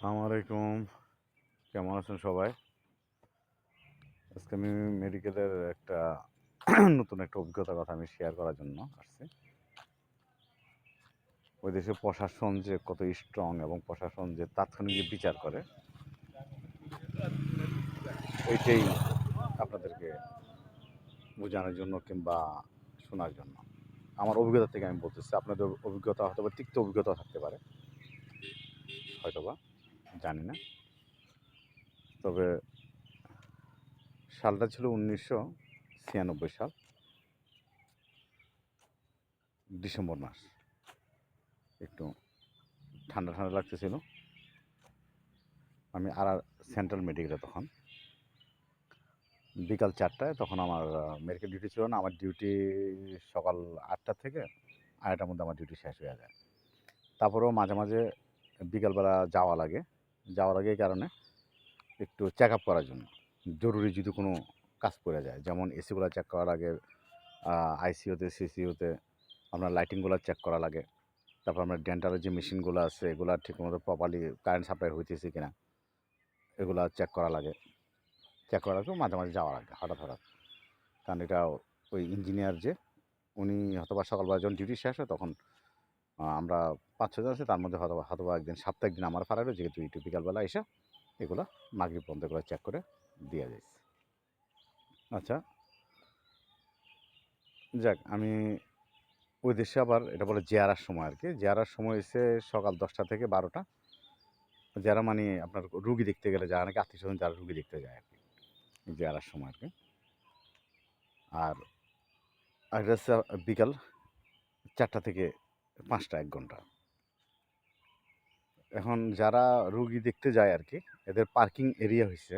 আসসালামু আলাইকুম। কেমন আছেন সবাই? আজকে আমি মেডিকেলের একটা নতুন একটা অভিজ্ঞতার কথা আমি শেয়ার করার জন্য আসছি। ওই দেশের প্রশাসন যে কত স্ট্রং এবং প্রশাসন যে তাৎক্ষণিক যে বিচার করে, ওইটাই আপনাদেরকে বোঝানোর জন্য কিংবা শোনার জন্য। আমার অভিজ্ঞতা থেকে আমি বলতেছি, আপনাদের অভিজ্ঞতা হয়তো বা তিক্ত অভিজ্ঞতা থাকতে পারে, হয়তোবা। জানি না। তবে সালটা ছিল উনিশশো ছিয়ানব্বই সাল, ডিসেম্বর মাস। একটু ঠান্ডা ঠান্ডা লাগতেছিল। আমি আর সেন্ট্রাল মেডিকেলে তখন। বিকাল চারটায় তখন আমার মেডিকেল ডিউটি ছিল না। আমার ডিউটি সকাল আটটা থেকে আড়াইটার মধ্যে আমার ডিউটি শেষ হয়ে যায়। তারপরেও মাঝে মাঝে বিকালবেলা যাওয়া লাগে। যাওয়ার আগে কারণে একটু চেক আপ করার জন্য। জরুরি যদি কোনো কাজ পড়ে যায়, যেমন এসিগুলো চেক করার আগে আইসিইউতে সিসিইউতে আপনার লাইটিংগুলো চেক করা লাগে। তারপর আপনার ডেন্টালের যে মেশিনগুলো আছে, এগুলো ঠিকমতো প্রপারলি কারেন্ট সাপ্লাই হইতেছে কিনা, এগুলো চেক করা লাগে। চেক করার আগে মাঝে মাঝে যাওয়া লাগে হঠাৎ হঠাৎ। কারণ এটা ওই ইঞ্জিনিয়ার যে, উনি হয়তোবা সকালবেলা যখন ডিউটি শেষ হয়, তখন আমরা পাঁচ ছজন আছে তার মধ্যে হয়তো হয়তো একদিন সপ্তাহে একদিন আমার ফারাইলো যেহেতু একটু বিকালবেলা এসে এগুলো মাগরিব পর্যন্ত এগুলো চেক করে দিয়ে যাইছে আচ্ছা। যাক, আমি ওই দেশে আবার এটা বলে জেয়ারার সময় আর কি জেয়ারার সময় এসে সকাল দশটা থেকে বারোটা। যারা মানে আপনার রুগী দেখতে গেলে যারা নাকি আত্মীয় স্বজন, যারা রুগী দেখতে যায় আর কি জেয়ারার সময় আর কি আর আর বিকাল চারটা থেকে পাঁচটা, এক ঘণ্টা। এখন যারা রুগী দেখতে যায় আর কি এদের পার্কিং এরিয়া হয়েছে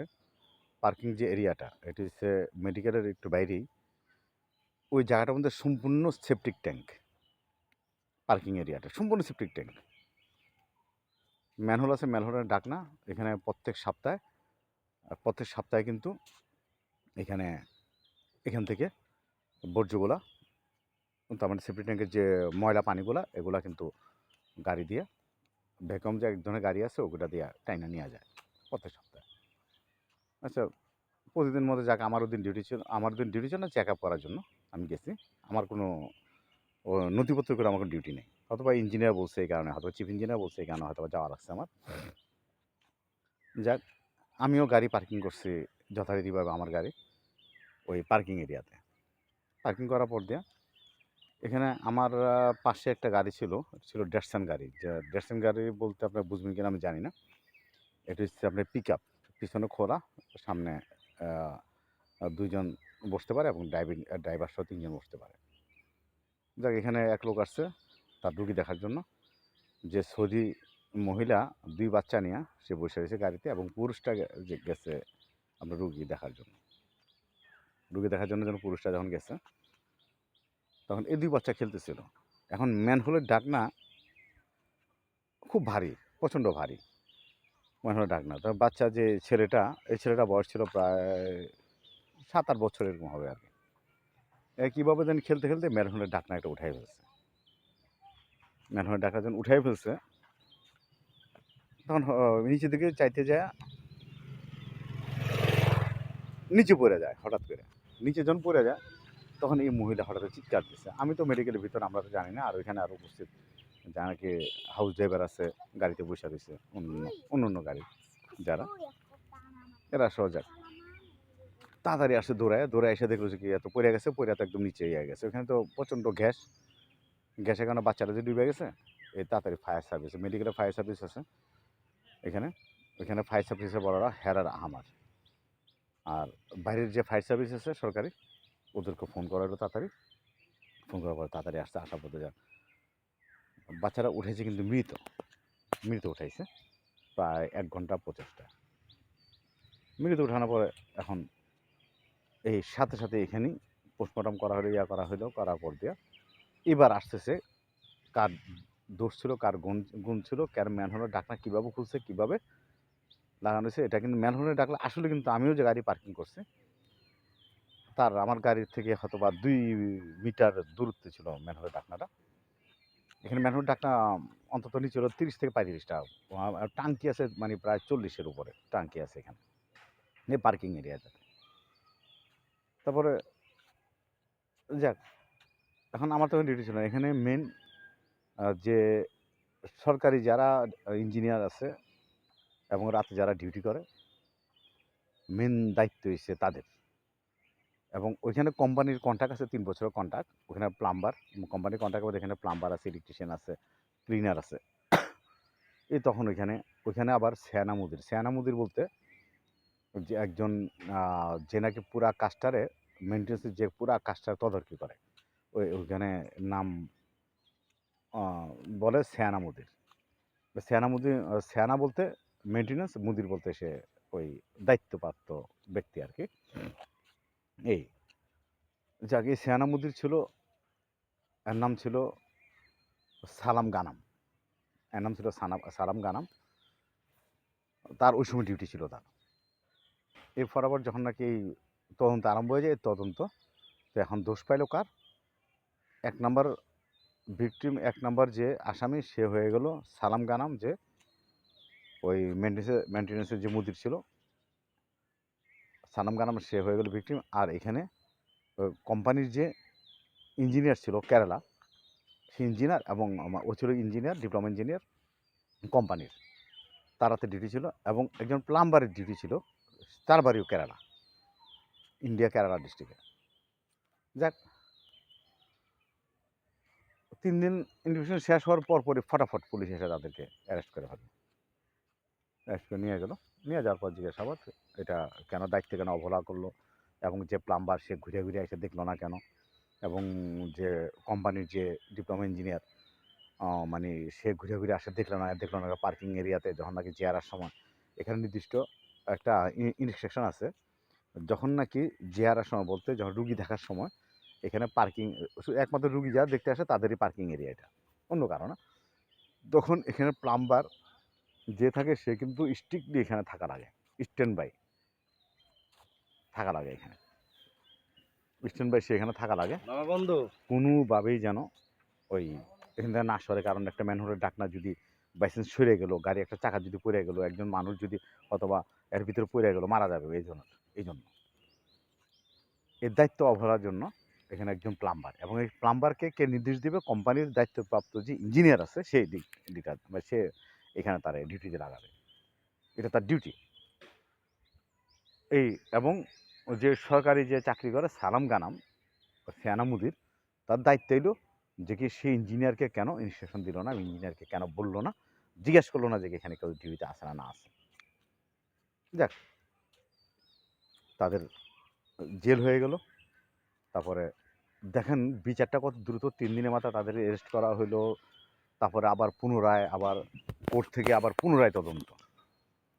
পার্কিং যে এরিয়াটা, এটি হচ্ছে মেডিকেলের একটু বাইরেই। ওই জায়গাটার মধ্যে সম্পূর্ণ সেপটিক ট্যাঙ্ক। পার্কিং এরিয়াটা, সম্পূর্ণ সেপটিক ট্যাঙ্ক। ম্যানহোল আছে, ম্যানহোলের ডাক না এখানে প্রত্যেক সপ্তাহে প্রত্যেক সপ্তাহে কিন্তু এখানে, এখান থেকে বর্জ্যগুলা তার মানে সেপটিক ট্যাঙ্কের যে ময়লা পানিগুলা এগুলা কিন্তু গাড়ি দিয়ে ভ্যাকুয়াম যে এক ধরনের গাড়ি আছে ওগুলা দিয়ে টাইনা নেওয়া যায় প্রত্যেক সপ্তাহে। আচ্ছা প্রতিদিন মতো যাক আমারও দিন ডিউটি ছিল আমার দিন ডিউটি ছিল না চেক আপ করার জন্য আমি গেছি। আমার কোনো ও, নথিপত্র করে আমার কোনো ডিউটি নেই। হয়তো বা ইঞ্জিনিয়ার বলছে এই কারণে হয়তো চিফ ইঞ্জিনিয়ার বলছে এই কারণে হয়তো যাওয়া লাগছে আমার। যাক আমিও গাড়ি পার্কিং করছি যথারীতিভাবে আমার গাড়ি ওই পার্কিং এরিয়াতে পার্কিং করার পর দিয়ে এখানে আমার পাশে একটা গাড়ি ছিল ছিল ডেটসান গাড়ি। যে ডেটসান গাড়ি বলতে আপনার বুঝবেন কিনা আমি জানি না। এটা হচ্ছে আপনার পিক আপ পিছনে খোলা সামনে আহ, দুইজন বসতে পারে এবং ড্রাইভিং ড্রাইভার সহ তিনজন বসতে পারে। যাক এখানে এক লোক আসছে তার রুগী দেখার জন্য। যে সৌদি মহিলা দুই বাচ্চা নিয়ে সে বসে রয়েছে গাড়িতে এবং পুরুষটা গেছে আপনার রুগী দেখার জন্য। রুগী দেখার জন্য যেন পুরুষটা যখন গেছে তখন এই দুই বাচ্চা খেলতেছিল। এখন ম্যানহোলের ডাকনা খুব ভারী, প্রচণ্ড ভারী। ম্যানহোলের ডাকনা। তো বাচ্চা যে ছেলেটা, এই ছেলেটা বয়স ছিল প্রায় সাত আট বছর এরকম হবে আর কি। কীভাবে যেন খেলতে খেলতে ম্যানহোলের ডাকনা একটা উঠাই ফেলছে। ম্যানহোলের ডাকনা যখন উঠাই ফেলছে, তখন নিচের দিকে চাইতে যায়, নিচে পড়ে যায় হঠাৎ করে। নিচে যখন পড়ে যায় তখন এই মহিলা হঠাৎ চিৎকার দিচ্ছে আমি তো মেডিকেলের ভিতর আমরা তো জানি না আর ওইখানে আরও উপস্থিত যা নাকি হাউস ড্রাইভার আছে গাড়িতে বসে রয়েছে অন্য অন্য অন্য গাড়ি যারা। এরা সজাগ। তাড়াতাড়ি আসে দৌড়ায় দৌড়ায় এসে দেখল যে কি এত পড়ে গেছে পড়ে তো একদম নিচে ইয়ে গেছে। ওখানে তো প্রচণ্ড গ্যাস। গ্যাসের কারণে বাচ্চারা যে ডুবে গেছে এই তাড়াতাড়ি ফায়ার সার্ভিস মেডিকেলের ফায়ার সার্ভিস আছে। এখানে এখানে ফায়ার সার্ভিসের বড়রা হেরার আহমার আর বাইরের যে ফায়ার সার্ভিস আছে সরকারি ওদেরকে ফোন করা হলো তাড়াতাড়ি। ফোন করার পরে তাড়াতাড়ি আসতে আসা পথে যান বাচ্চারা উঠেছে কিন্তু মৃত। মৃত উঠাইছে। প্রায় এক ঘণ্টা পঁচিশটা। মৃত উঠানোর পরে এখন এই সাথে সাথে এখানেই পোস্টমর্টম করা হলো, ইয়া করা হলো, করার পর দিয়ে এবার আসতেছে কার দোষ ছিল, কার গুণ গুণ ছিল, কার ম্যানহোলের ডাকনা কীভাবে খুলছে, কীভাবে লাগানো হয়েছে, এটা কিন্তু ম্যানহোলের ডাকলা আসলে কিন্তু আমিও যে গাড়ি পার্কিং করছি তার আমার গাড়ির থেকে হয়তো বা দুই মিটার দূরত্বে ছিল ম্যানহোলের ডাকনাটা এখানে ম্যানহোল ডাকটা অন্তত নিচে হলো তিরিশ থেকে পঁয়ত্রিশটা টাঙ্কি আছে মানে প্রায় চল্লিশের উপরে টাঙ্কি আছে এখানে। এই পার্কিং এরিয়াতে তারপরে, যাক, এখন আমার তখন ডিউটি ছিল। এখানে মেন যে সরকারি যারা ইঞ্জিনিয়ার আছে এবং রাতে যারা ডিউটি করে মেন দায়িত্ব হচ্ছে তাদের। এবং ওইখানে কোম্পানির কন্ট্রাক্ট আছে, তিন বছরের কন্ট্রাক্ট ওখানে প্লাম্বার কোম্পানির কন্ট্রাক্ট মধ্যে এখানে প্লাম্বার আছে ইলেকট্রিশিয়ান আছে ক্লিনার আছে। এই তখন ওইখানে ওইখানে আবার সেয়ানা মুদির। সেয়ানা মুদির বলতে যে একজন যে নাকি পুরা কাস্টারে মেনটেন্সের যে পুরা কাজটার তদারকি করে। ওই, ওইখানে নাম বলে সেয়ানা মুদির। সেয়ানা মুদির সেয়ানা বলতে মেনটেন্যান্স মুদির বলতে সে ওই দায়িত্বপ্রাপ্ত ব্যক্তি আর কি। এই, যাকে সেয়ানা মুদির ছিল, এর নাম ছিল সালাম গানাম। এর নাম ছিল সানাম সালাম গানাম। তার ওই সময় ডিউটি ছিল তার। এরপর আবার যখন নাকি তদন্ত আরম্ভ হয়ে যায় তদন্ত, তো এখন দোষ পাইল কার? এক নম্বর ভিকটিম এক নম্বর যে আসামি, সে হয়ে গেল সালাম গানাম, যে ওই মেনটেন্সের মেনটেন্সের যে মুদির ছিল সালাম গানাম সে হয়ে গেল ভিকটিম আর এখানে কোম্পানির যে ইঞ্জিনিয়ার ছিল কেরালা সে ইঞ্জিনিয়ার এবং ও ছিল ইঞ্জিনিয়ার ডিপ্লোমা ইঞ্জিনিয়ার কোম্পানির তারাতে ডিউটি ছিল এবং একজন প্লাম্বারের ডিউটি ছিল, তার বাড়িও কেরালা ইন্ডিয়া কেরালা ডিস্ট্রিক্টে যাক, তিন দিন ইনভেস্টিগেশন শেষ হওয়ার পর পরই ফটাফট পুলিশ এসে তাদেরকে অ্যারেস্ট করে ফেলে। অ্যারেস্ট করে নিয়ে গেল। নিয়ে যাওয়ার পর জিজ্ঞাসাবাদ, এটা কেন দায়িত্ব কেন অবহেলা করল এবং যে প্লাম্বার সে ঘুরে ঘুরে এসে দেখল না কেন এবং যে কোম্পানির যে ডিপ্লোমা ইঞ্জিনিয়ার মানে সে ঘুরে ঘুরে আসে দেখল না দেখল না পার্কিং এরিয়াতে যখন নাকি জেয়ারার সময়, এখানে নির্দিষ্ট একটা ইনস্ট্রাকশন আছে। যখন নাকি জেয়ারার সময় বলতে যখন রুগী দেখার সময়, এখানে পার্কিং একমাত্র রুগী যারা দেখতে আসে তাদেরই পার্কিং এরিয়া এটা, অন্য কারণে তখন এখানে প্লাম্বার যে থাকে সে কিন্তু স্ট্রিক্টলি এখানে থাকা লাগে স্ট্যান্ড বাই থাকা লাগে এখানে। স্ট্যান্ড বাই সে এখানে থাকা লাগে বন্ধু। কোনোভাবেই যেন ওই এখান থেকে না সরে কারণ একটা ম্যানহোলের ডাকনা যদি বাইসেন্স সরে গেলো গাড়ি একটা চাকা যদি পড়ে গেলো একজন মানুষ যদি অথবা এর ভিতরে পড়ে গেলো মারা যাবে এই জন্য এই জন্য। এর দায়িত্ব অবহেলার জন্য এখানে একজন প্লাম্বার এবং এই প্লাম্বারকে কে নির্দেশ দেবে? কোম্পানির দায়িত্বপ্রাপ্ত যে ইঞ্জিনিয়ার আছে সেই দিক দিকটা সে এখানে তার ডিউটিতে লাগাবে। এটা তার ডিউটি এই এবং যে সরকারি যে চাকরি করে, সালাম গানাম সেয়ানা মুদির, তার দায়িত্ব হইল যে কি সে ইঞ্জিনিয়ারকে কেন ইনস্ট্রাকশন দিল না ইঞ্জিনিয়ারকে কেন বলল না, জিজ্ঞেস করল না যে এখানে কেউ ডিউটিতে আসে না না আসে। যাক তাদের জেল হয়ে গেল। তারপরে দেখেন বিচারটা কত দ্রুত, তিন দিনের মাথা তাদের অ্যারেস্ট করা হলো তারপরে আবার পুনরায় আবার কোর্ট থেকে আবার পুনরায় তদন্ত।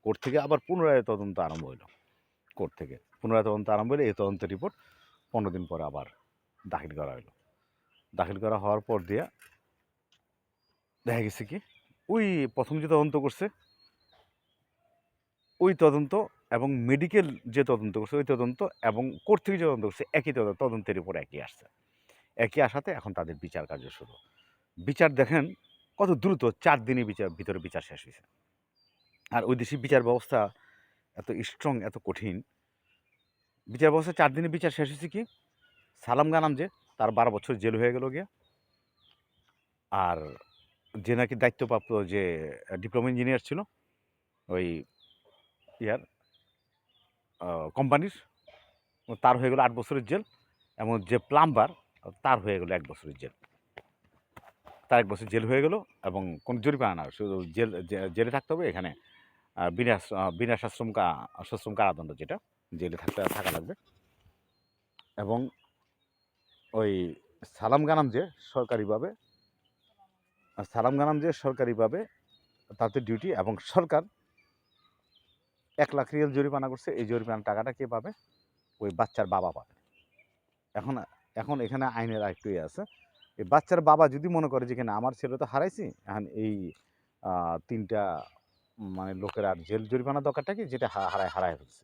কোর্ট থেকে আবার পুনরায় তদন্ত আরম্ভ হইল। কোর্ট থেকে পুনরায় তদন্ত আরম্ভ হলো এই তদন্ত রিপোর্ট পনেরো দিন পরে আবার দাখিল করা হলো দাখিল করা হওয়ার পর দিয়ে দেখা গেছে কি, ওই প্রথম যে তদন্ত করছে, ওই তদন্ত এবং মেডিকেল যে তদন্ত করছে, ওই তদন্ত এবং কোর্ট থেকে যে তদন্ত করছে, একই তদন্ত, তদন্তের উপর একই আসছে। একই আসাতে এখন তাদের বিচার কার্য শুরু। বিচার দেখেন কত দ্রুত চার দিনে বিচার, ভিতরে বিচার শেষ হয়েছে। আর ওই দেশে বিচার ব্যবস্থা এত স্ট্রং এত কঠিন। বিচার ব্যবস্থা চার দিনে বিচার শেষ হয়েছে কি? সালাম গানাম যে, তার বারো বছর জেল হয়ে গেল গিয়া। আর যে নাকি দায়িত্বপ্রাপ্ত যে ডিপ্লোমা ইঞ্জিনিয়ার ছিল, ওই ইয়ার কোম্পানির তার হয়ে গেল আট বছরের জেল। এবং যে প্লাম্বার তার হয়ে গেল এক বছরের জেল। তার এক বছর জেল হয়ে গেল এবং কোনো জরিমানা না, শুধু জেল জেলে থাকতে হবে, এখানে বিনা বিনা সশ্রম সশ্রম কারাদণ্ড যেটা, জেলে থাকতে, থাকা লাগবে। এবং ওই সালাম গানাম যে সরকারিভাবে, সালাম গানাম যে সরকারিভাবে তাতে ডিউটি এবং সরকার এক লাখ রিয়াল জরিমানা করছে, এই জরিমানার টাকাটা কে পাবে? ওই বাচ্চার বাবা পাবে। এখন এখন এখানে আইনের আরেকটু আছে। এই বাচ্চার বাবা যদি মনে করে যে কিনা আমার ছেলে তো হারাইছি, এখন এই তিনটা মানে লোকের আর জেল জরিমানা দরকারটা কি? যেটা হারায় হারায় ফেলছে।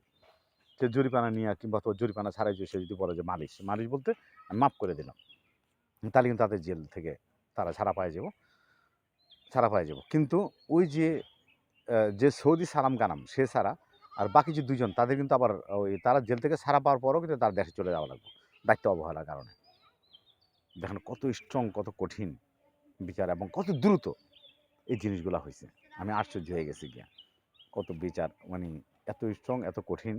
সে জরিমানা নিয়ে কিংবা তোর জরিমানা ছাড়াই যে সে যদি বলে যে, মালিশ মালিশ বলতে আমি মাফ করে দিলাম। তাহলে কিন্তু তাদের জেল থেকে তারা ছাড়া পায় যাব, ছাড়া পাওয়া যাব। কিন্তু ওই যে যে সৌদি সালাম গানাম সে ছাড়া আর বাকি যে দুজন তাদের কিন্তু আবার ওই তারা জেল থেকে ছাড়া পাওয়ার পরও কিন্তু তার দেশে চলে যাওয়া লাগবে, দায়িত্ব অবহেলার কারণে। দেখেন কত স্ট্রং কত কঠিন বিচার এবং কত দ্রুত এই জিনিসগুলো হয়েছে আমি আশ্চর্য হয়ে গেছি গিয়া। কত বিচার মানে এত স্ট্রং এত কঠিন।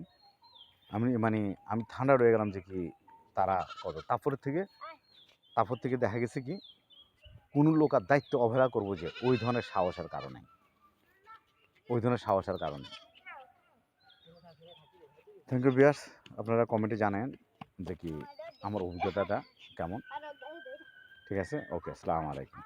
আমি মানে আমি ঠান্ডা রয়ে গেলাম যে কি তারা কত। তারপর থেকে তারপর থেকে দেখা গেছে কি, কোনো লোক আর দায়িত্ব অবহেলা করব যে ওই ধরনের সাহসের কারণে। ওই ধরনের সাহসের কারণে। থ্যাংক ইউ বিয়ার্স আপনারা কমেন্টে জানেন যে কি আমার অভিজ্ঞতাটা কেমন। ঠিক আছে? ওকে আসসালামু আলাইকুম।